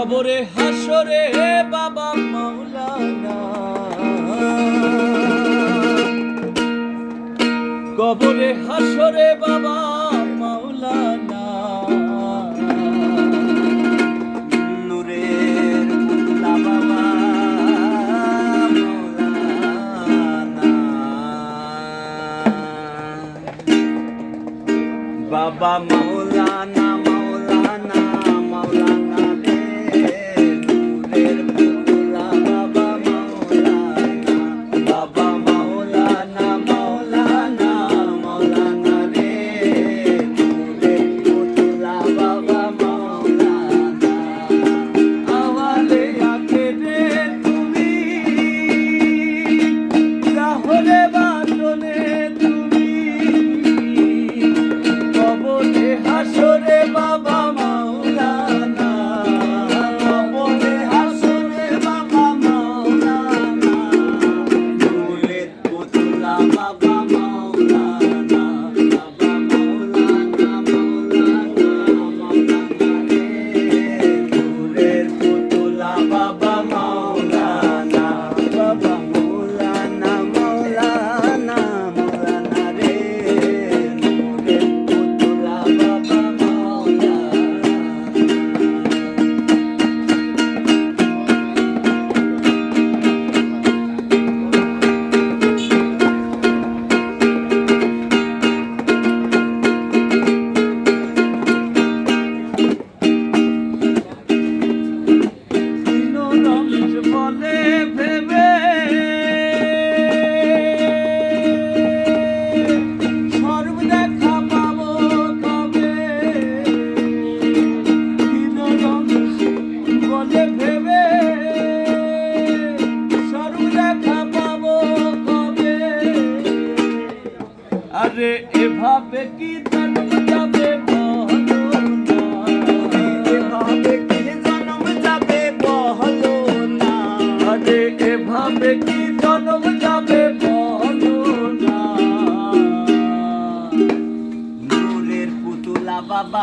কবরে হাসরে বাবা মাওলানা। কবরে হাসরে বাবা বাবা মা রে, এভাবে কি জন্ম যাবে এভাবে কি জন্ম যাবে বহলো না? রে এভাবে কি জন্ম যাবে বহলো না নূরের পুতুলা বাবা